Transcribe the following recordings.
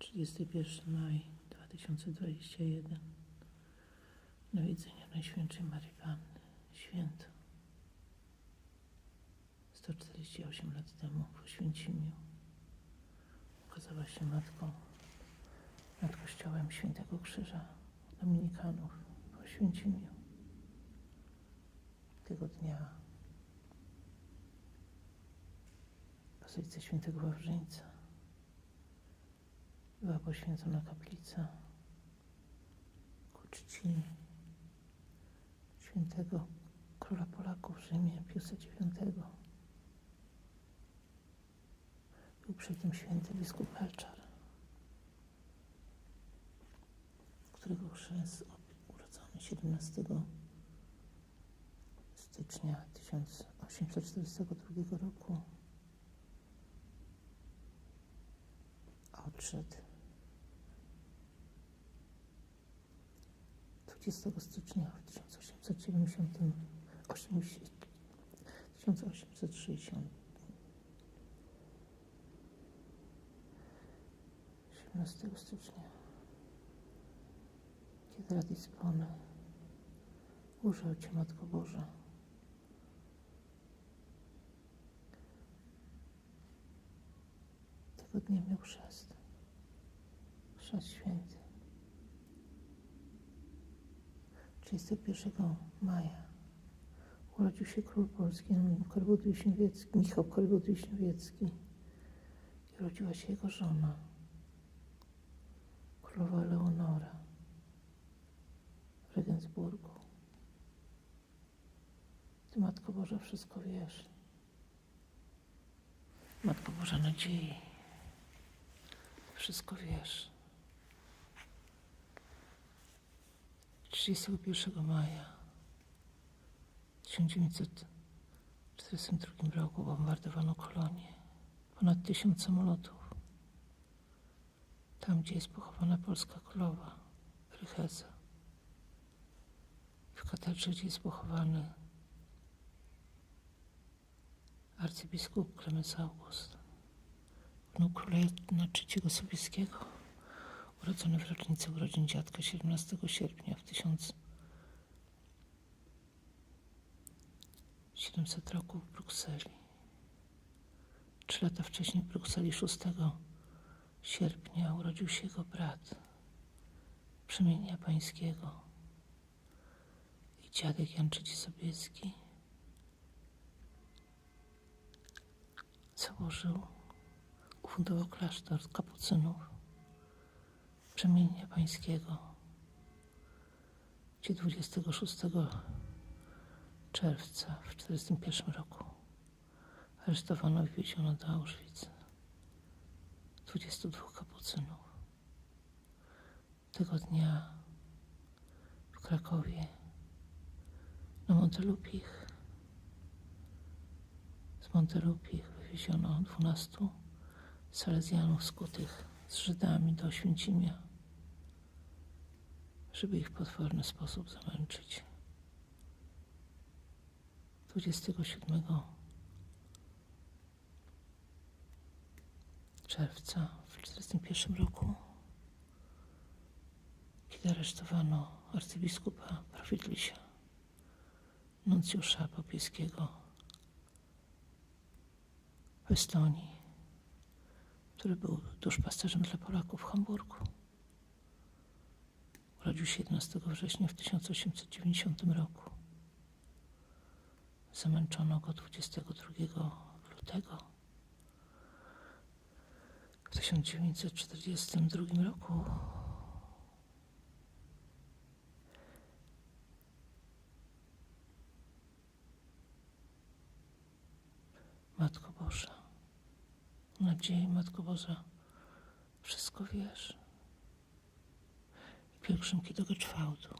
31 maj 2021 Nawiedzenie Najświętszej Marii Panny Święto 148 lat temu w Oświęcimiu ukazała się Matką nad Kościołem Świętego Krzyża Dominikanów w Oświęcimiu. Tego dnia w Świętego Wawrzyńca była poświęcona kaplica ku czci świętego króla Polaków w Rzymie Piusa IX. Był przy tym święty biskup Helczar, którego chrzest urodzony 17 stycznia 1842 roku odszedł 20 stycznia w 1870 80, 1860 17 stycznia kiedy Radispony użył Cię Matko Boża. Tego dnia miał chrzest chrzest święty 31 maja urodził się król polski Michał Korwud Wiśniewiecki i urodziła się jego żona, królowa Leonora w Regensburgu. Ty, Matko Boża, wszystko wiesz. Matko Boża nadziei, wszystko wiesz. 31 maja 1942 roku bombardowano kolonię. Ponad tysiąc samolotów. Tam, gdzie jest pochowana polska królowa, Rycheza. W katedrze, gdzie jest pochowany arcybiskup Klemens August, wnuk króla Jana III Sobieskiego urodzony w rocznicę urodzin dziadka 17 sierpnia w 1700 roku w Brukseli. Trzy lata wcześniej w Brukseli 6 sierpnia urodził się jego brat przemienia pańskiego i dziadek Jan III Sobieski. Założył, ufundował klasztor kapucynów przemienia pańskiego, gdzie 26 czerwca w 1941 roku aresztowano i wieziono do Auschwitz 22 kapucynów. Tego dnia w Krakowie na Montelupich z Montelupich wywieziono 12 salezjanów skutych z Żydami do Oświęcimia żeby ich w potworny sposób zamęczyć. 27 czerwca w 1941 roku, kiedy aresztowano arcybiskupa Prawidlisia, nuncjusza papieskiego w Estonii, który był duszpasterzem dla Polaków w Hamburgu. Urodził się 11 września w 1890 roku. Zamęczono go 22 lutego w 1942 roku. Matko Boża, nadziei Matko Boża, wszystko wiesz pielgrzymki do Geczwałdu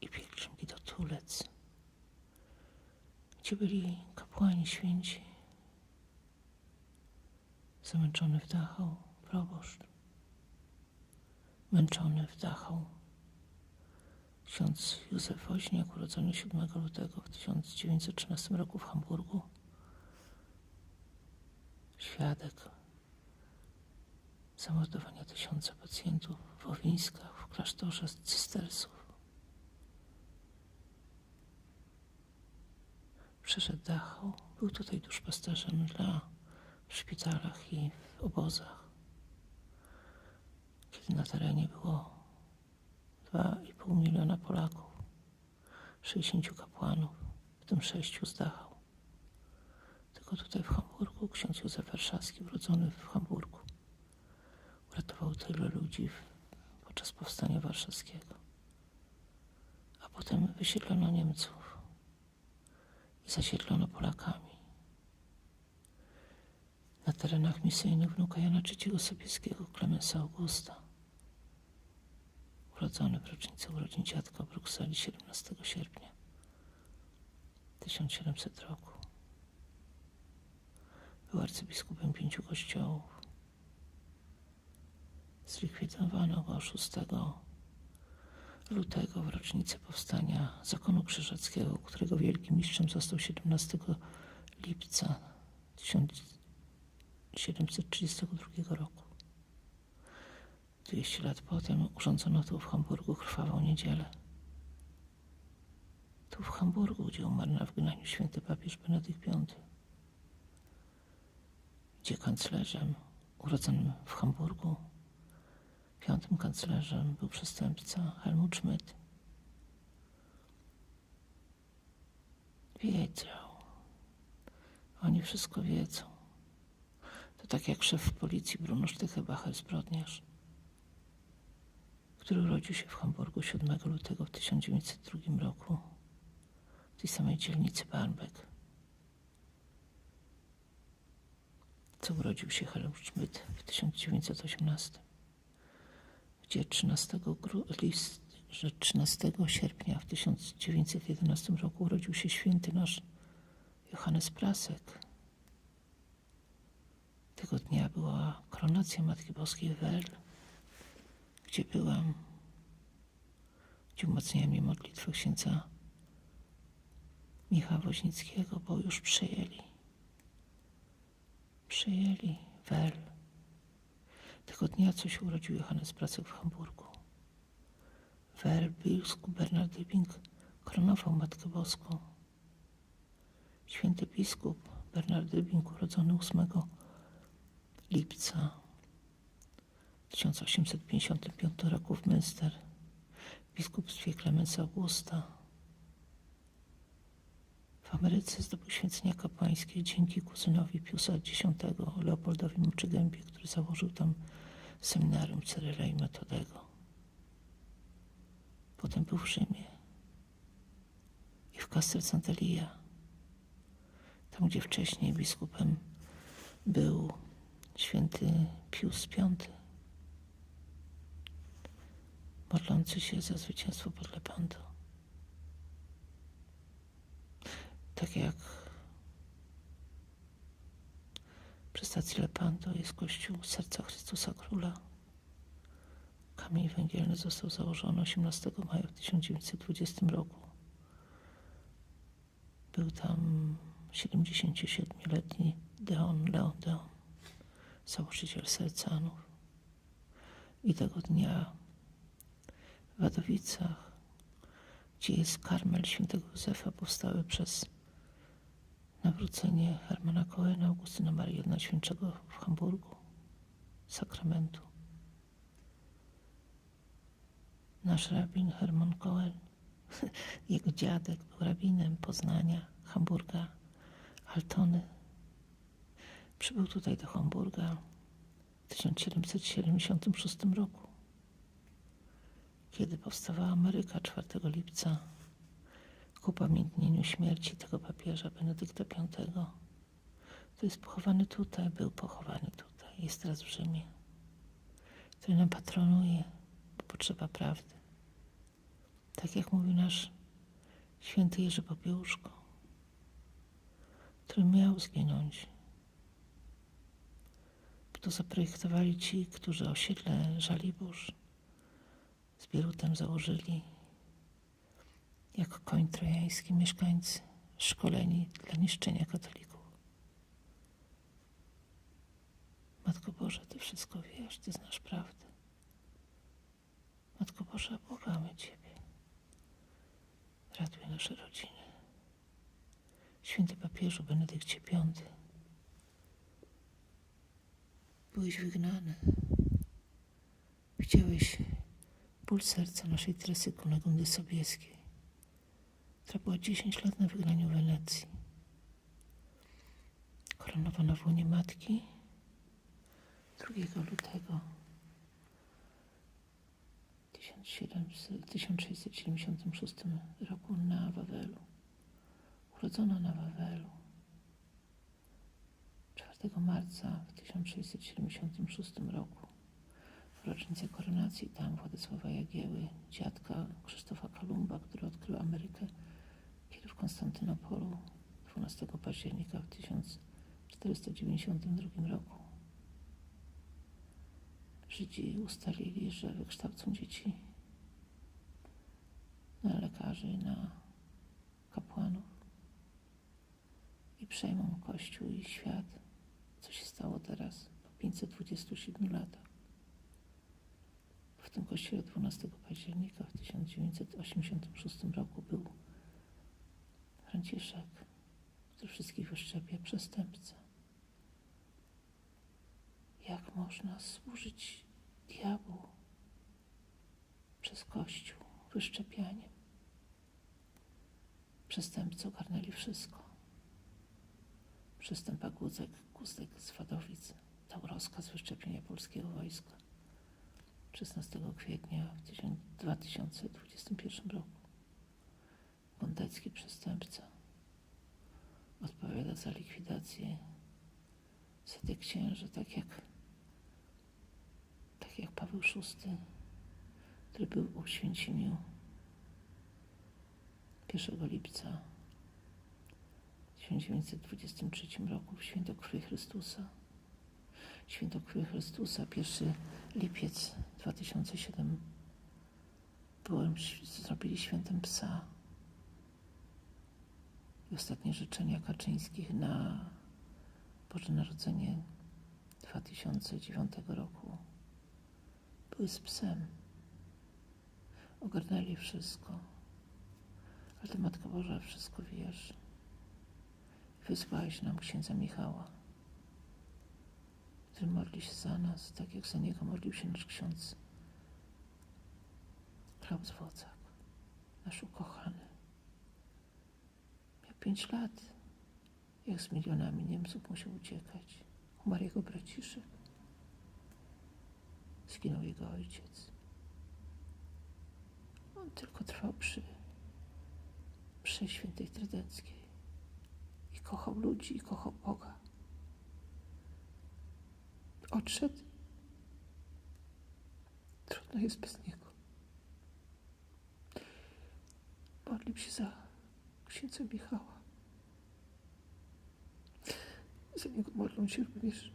i pielgrzymki do Tulec, gdzie byli kapłani święci, zamęczony w Dachau proboszcz, męczony w Dachau ksiądz Józef Woźniak, urodzony 7 lutego w 1913 roku w Hamburgu, świadek zamordowania tysiąca pacjentów w Owińskach, w klasztorze cystersów. Przeszedł Dachau, był tutaj duszpasterzem dla w szpitalach i w obozach. Kiedy na terenie było 2,5 miliona Polaków, 60 kapłanów, w tym sześciu z Dachau. Tylko tutaj w Hamburgu ksiądz Józef Warszawski, urodzony w Hamburgu, tyle ludzi podczas powstania warszawskiego. A potem wysiedlono Niemców i zasiedlono Polakami. Na terenach misyjnych wnuka Jana III Sobieskiego, Klemensa Augusta, urodzony w rocznicę urodzin dziadka w Brukseli 17 sierpnia 1700 roku. Był arcybiskupem pięciu kościołów. Zlikwidowano go 6 lutego w rocznicę powstania zakonu krzyżackiego, którego wielkim mistrzem został 17 lipca 1732 roku. 200 lat potem urządzono tu w Hamburgu krwawą niedzielę. Tu w Hamburgu, gdzie umarł na wygnaniu święty papież Benedykt V, gdzie kanclerzem urodzonym w Hamburgu, piątym kanclerzem był przestępca Helmut Schmidt. Wiedzą. Oni wszystko wiedzą. To tak jak szef policji Bruno Sztychebacher zbrodniarz, który urodził się w Hamburgu 7 lutego w 1902 roku w tej samej dzielnicy Barmbek, co urodził się Helmut Schmidt w 1918, gdzie 13, gru- list, że 13 sierpnia w 1911 roku urodził się święty nasz Johannes Prasek. Tego dnia była koronacja Matki Boskiej w Werl, gdzie byłam, gdzie umacniałem jej modlitwę księdza Michała Woźnickiego, bo już przyjęli. Przyjęli Werl. Tego dnia, co się urodził Johannes Prasek w Hamburgu. Werl, biskup Bernard Dybing koronował Matkę Boską. Święty biskup Bernard Dybing, urodzony 8 lipca 1855 roku w Münster, w biskupstwie Klemensa Augusta. W Ameryce zdobył święcenia kapłańskie dzięki kuzynowi Piusa X, Leopoldowi Muczygębie, który założył tam seminarium Cyryla i Metodego. Potem był w Rzymie i w Castel Sant'Elia, tam gdzie wcześniej biskupem był święty Pius V, modlący się za zwycięstwo pod Lepanto. Tak jak przy stacji Lepanto jest kościół Serca Chrystusa Króla. Kamień węgielny został założony 18 maja w 1920 roku. Był tam 77-letni Deon, Leon Deon, założyciel Sercanów. I tego dnia w Wadowicach, gdzie jest karmel świętego Józefa, powstały przez nawrócenie Hermana Cohena, Augustyna Marii Najświętszego w Hamburgu, sakramentu. Nasz rabin Hermann Cohen, jego dziadek był rabinem Poznania, Hamburga, Altony. Przybył tutaj do Hamburga w 1776 roku, kiedy powstawała Ameryka 4 lipca ku upamiętnieniu śmierci tego papieża Benedykta V. To jest pochowany tutaj, był pochowany tutaj, jest teraz w Rzymie, który nam patronuje, bo potrzeba prawdy. Tak jak mówił nasz święty Jerzy Popiełuszko, który miał zginąć. To zaprojektowali ci, którzy osiedle Żaliborz z Bierutem założyli jako koń trojański mieszkańcy szkoleni dla niszczenia katolików. Matko Boża, Ty wszystko wiesz, Ty znasz prawdę. Matko Boża, błagamy Ciebie. Ratuj nasze rodziny. Święty papieżu Benedykcie V. Byłeś wygnany. Widziałeś ból serca naszej Teresy Kunegundy Sobieskiej, która była 10 lat na wygnaniu Wenecji. Koronowana w łonie matki 2 lutego 1700 1676 roku na Wawelu. Urodzona na Wawelu. 4 marca w 1676 roku w rocznicę koronacji tam Władysława Jagieły, dziadka Krzysztofa Kolumba, który odkrył Amerykę, Konstantynopolu 12 października w 1492 roku Żydzi ustalili, że wykształcą dzieci na lekarzy, na kapłanów i przejmą Kościół i świat. Co się stało teraz po 527 latach? W tym kościele 12 października w 1986 roku był Franciszek, który wszystkich wyszczepia przestępca. Jak można służyć diabłu przez Kościół wyszczepianiem? Przestępcy ogarnęli wszystko. Przestępa Gudzek, Gustek z Wadowic dał rozkaz wyszczepienia polskiego wojska 16 kwietnia w 2021 roku. Gondecki przestępca odpowiada za likwidację setek księży, tak jak, tak jak Paweł VI, który był u Święcimiu 1 lipca w 1923 roku w Święto Krwi Chrystusa. Święto Krwi Chrystusa, 1 lipiec 2007 byłem, zrobili świętem psa. I ostatnie życzenia Kaczyńskich na Boże Narodzenie 2009 roku były z psem. Ogarnęli wszystko. Ale Ty, Matko Boża, wszystko wiesz. Wysłałeś nam księdza Michała, który modli się za nas, tak jak za niego modlił się nasz ksiądz Klaus Wocak, nasz ukochany. Pięć lat, jak z milionami Niemców musiał uciekać. Umarł jego braciszek. Zginął jego ojciec. On tylko trwał przy, przy świętej Trydenckiej i kochał ludzi, i kochał Boga. Odszedł. Trudno jest bez niego. Modlił się za księdza Michała. Za niego modlą się również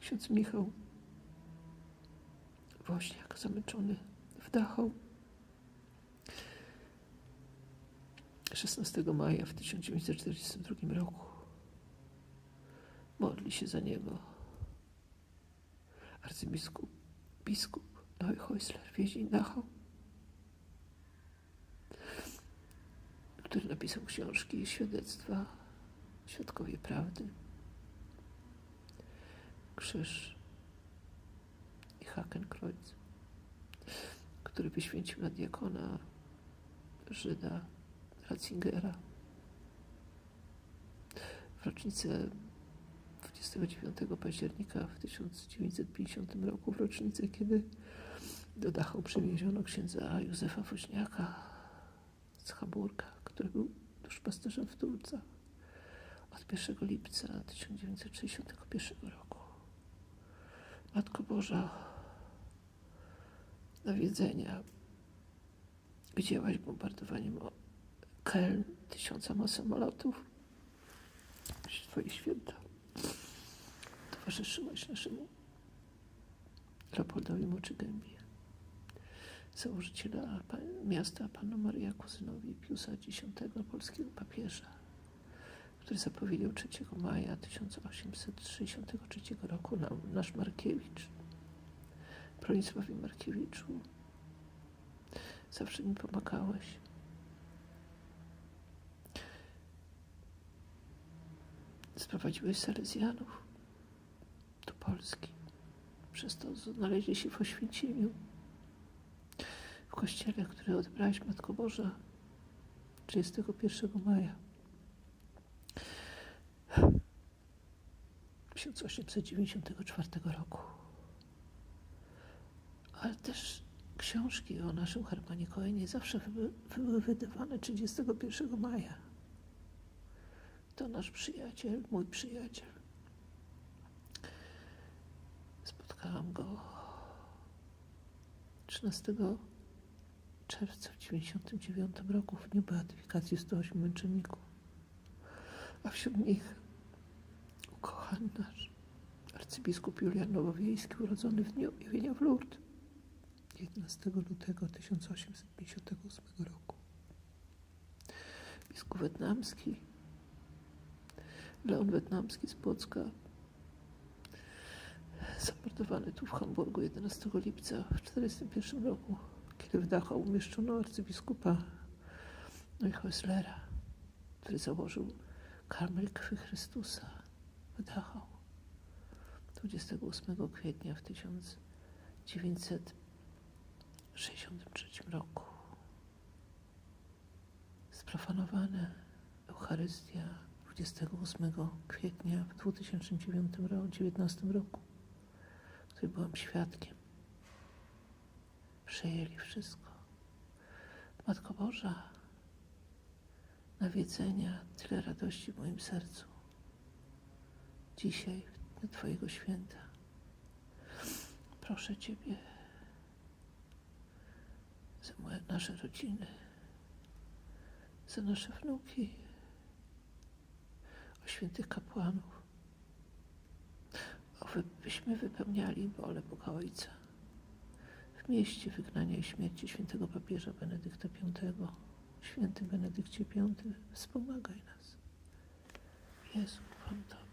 ksiądz Michał Woźniak, zamęczony w Dachau. 16 maja w 1942 roku modli się za niego arcybiskup biskup Neuheusler Wiedźmin Dachau, który napisał książki świadectwa Świadkowie Prawdy, Krzyż i Hakenkreuz, który wyświęcił na diakona Żyda Ratzingera. W rocznicę 29 października w 1950 roku, w rocznicę, kiedy do Dachau przywieziono księdza Józefa Woźniaka z Hamburga, który był duszpasterzem w Tulcach od 1 lipca 1961 roku. Matko Boża, nawiedzenia widziałaś bombardowaniem Keln tysiącama samolotów Twoje święta. Towarzyszyłaś naszemu Leopoldowi Moczygębie, założyciela miasta panu Maria Kuzynowi Piusa X, polskiego papieża, który zapowiedział 3 maja 1863 roku nasz Markiewicz, Bronisławie Markiewiczu. Zawsze mi pomagałeś. Sprowadziłeś Salezjanów do Polski. Przez to znaleźli się w Oświęcimiu, w kościele, który odebrałaś Matko Boża 31 maja 1894 roku. Ale też książki o naszym Hermanie Cohenie zawsze były, były wydawane 31 maja. To nasz przyjaciel, mój przyjaciel. Spotkałam go 13 czerwca w 99 roku w dniu beatyfikacji 108 męczenników. A wśród nich ukochany nasz arcybiskup Julian Nowowiejski, urodzony w dniu objawienia w Lourdes 11 lutego 1858 roku. Biskup Wietnamski, Leon Wietnamski z Płocka, zamordowany tu w Hamburgu 11 lipca w 1941 roku, kiedy w Dachau umieszczono arcybiskupa Neuchhäuslera, który założył Karmel Krwi Chrystusa w Dachau 28 kwietnia w 1963 roku. Sprofanowana Eucharystia 28 kwietnia w 2009 roku, 19 roku, której byłam świadkiem. Przejęli wszystko. Matko Boża, nawiedzenia, tyle radości w moim sercu. Dzisiaj, w dniu Twojego święta, proszę Ciebie za moje, nasze rodziny, za nasze wnuki, o świętych kapłanów, o wy, byśmy wypełniali wolę Boga Ojca w mieście wygnania i śmierci świętego papieża Benedykta V. Święty Benedykcie V, wspomagaj nas. Jezu, ufam Tobie.